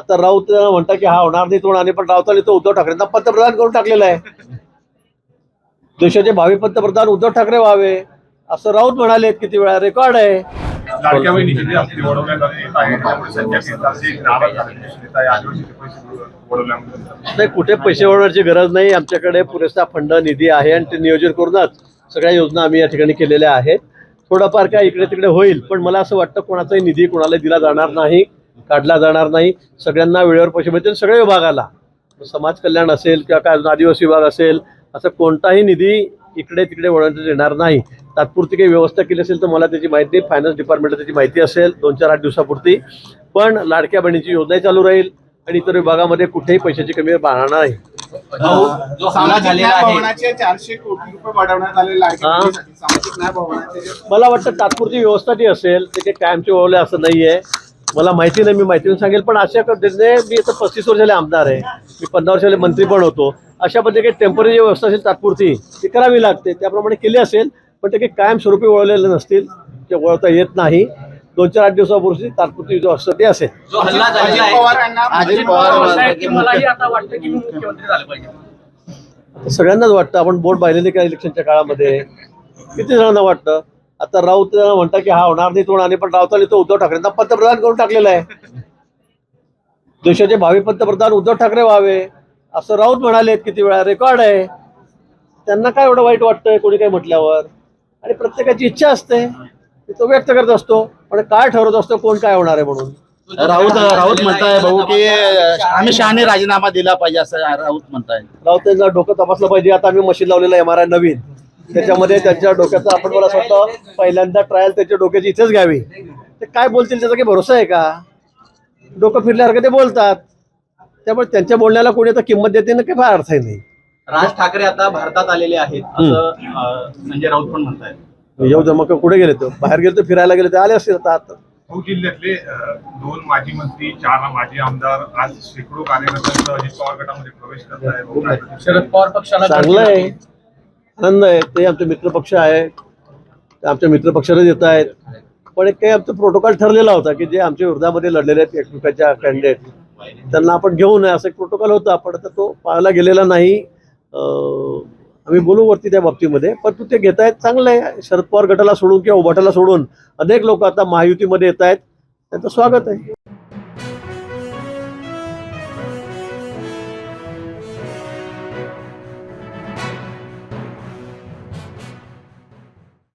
आता राऊत म्हणता की हा होणार नाही तो नाही पण राऊतांनी तो उद्धव ठाकरेंना पंतप्रधान करून टाकलेला आहे. देशाचे भावी पंतप्रधान उद्धव ठाकरे व्हावे असं राऊत म्हणाले किती वेळा रेकॉर्ड आहे. नाही कुठे पैसे वळवण्याची गरज नाही आमच्याकडे पुरेसा फंड निधी आहे आणि ते नियोजन करूनच सगळ्या योजना आम्ही या ठिकाणी केलेल्या आहेत. थोडंफार काय इकडे तिकडे होईल पण मला असं वाटतं कोणाचाही निधी कोणाला दिला जाणार नाही. काढला जाणार नाही. सगळ्यांना वेळेवर पैसे मिळतील. सगळ्या विभागाला. समाज कल्याण असेल किंवा काय अजून आदिवासी विभाग असेल असं कोणताही निधी इकडे तिकडे वळवण्यात येणार नाही. तात्पुरती काही व्यवस्था केली असेल तर मला त्याची माहिती फायनान्स डिपार्टमेंटला त्याची माहिती असेल दोन चार आठ दिवसापुरती. पण लाडक्या बहिणीची योजनाही चालू राहील आणि इतर विभागामध्ये कुठेही पैशाची कमी राहणार नाही. हा. मला वाटतं तात्पुरती व्यवस्था जी असेल ते कायमचे ओळले असं नाही आहे मला माहिती नाही मी माहितीने सांगेल पण अशा पद्धतीने मी आता पस्तीस वर्षाले आमदार आहे. मी पंधरा वर्षाले मंत्री पण होतो. अशा पद्धतीने काही टेंपररी व्यवस्था असेल तात्पुरती ती करावी लागते. त्याप्रमाणे केली असेल पण ते काही कायमस्वरूपी वळवलेले नसतील ते वळवता येत नाही. दोन चार आठ दिवसापूर्वी तात्पुरती ती असेल. जो हल्ला झालेला अजित आहे पवार यांना अजित पवार म्हणतायत की मलाही आता वाटतं की मी मुख्यमंत्री झालं पाहिजे. आता सगळ्यांनाच वाटतं आपण बोट पाहिलेले का इलेक्शनच्या काळामध्ये? किती जणांना वाटतं? आता राऊत म्हणता की हा होणार नाही तो होणार नाही पण राऊतांनी तो उद्धव ठाकरेंना पंतप्रधान करून टाकलेला आहे. देशाचे भावी पंतप्रधान उद्धव ठाकरे व्हावे असं राऊत म्हणाले किती वेळा रेकॉर्ड आहे. त्यांना काय एवढं वाईट वाटतंय कोणी काही म्हटल्यावर? आणि प्रत्येकाची इच्छा असते ती तो व्यक्त करत असतो पण काय ठरवत असतो कोण काय होणार आहे म्हणून? राऊत राऊत म्हणताय भाऊ की आम्ही शहाणे राजीनामा दिला पाहिजे असं राऊत म्हणताय. राऊतांना डोकं तपासलं पाहिजे आता आम्ही मशीन लावलेलं एम आर आय नवीन. त्याच्यामध्ये त्यांच्या डोक्याचा आपण मला असं वाटतं पहिल्यांदा ट्रायल त्याच्या डोक्याची इथेच घ्यावी. ते काय बोलतील त्याचा काही भरोसा आहे का? डोकं फिरल्यासारखं ते बोलतात. त्यामुळे त्यांच्या बोलण्याला कोणी आता किंमत देते ना काही फार अर्थ नाही. राज ठाकरे आता भारतात आलेले आहेत असं संजय राऊत पण म्हणतायत. येऊ मग कुठे गेले तो? बाहेर गेले तर फिरायला गेले ते आले असतील आता आता. जिल्ह्यातले दोन माजी मंत्री चार माजी आमदार आज शेकडो कार्यकर्त्यांचा अजित पवार गटामध्ये प्रवेश करत आहे? शरद पवार पक्षाला चांगलं आहे. आनंद आहे. ते आमचे मित्रपक्ष आहे ते आमच्या मित्रपक्षालाच येत आहेत. पण एक काही आमचा प्रोटोकॉल ठरलेला होता की जे आमच्या विरोधामध्ये लढलेले आहेत एकमेकाच्या कॅन्डिडेट त्यांना आपण घेऊ नये असं एक प्रोटोकॉल होता. पण आता तो पाहायला गेलेला नाही. आम्ही बोलू वरती त्या बाबतीमध्ये. पण तू ते घेत आहेत चांगलं आहे. शरद पवार गटाला सोडून किंवा उभाटाला सोडून अनेक लोक आता महायुतीमध्ये येत आहेत त्यांचं स्वागत आहे.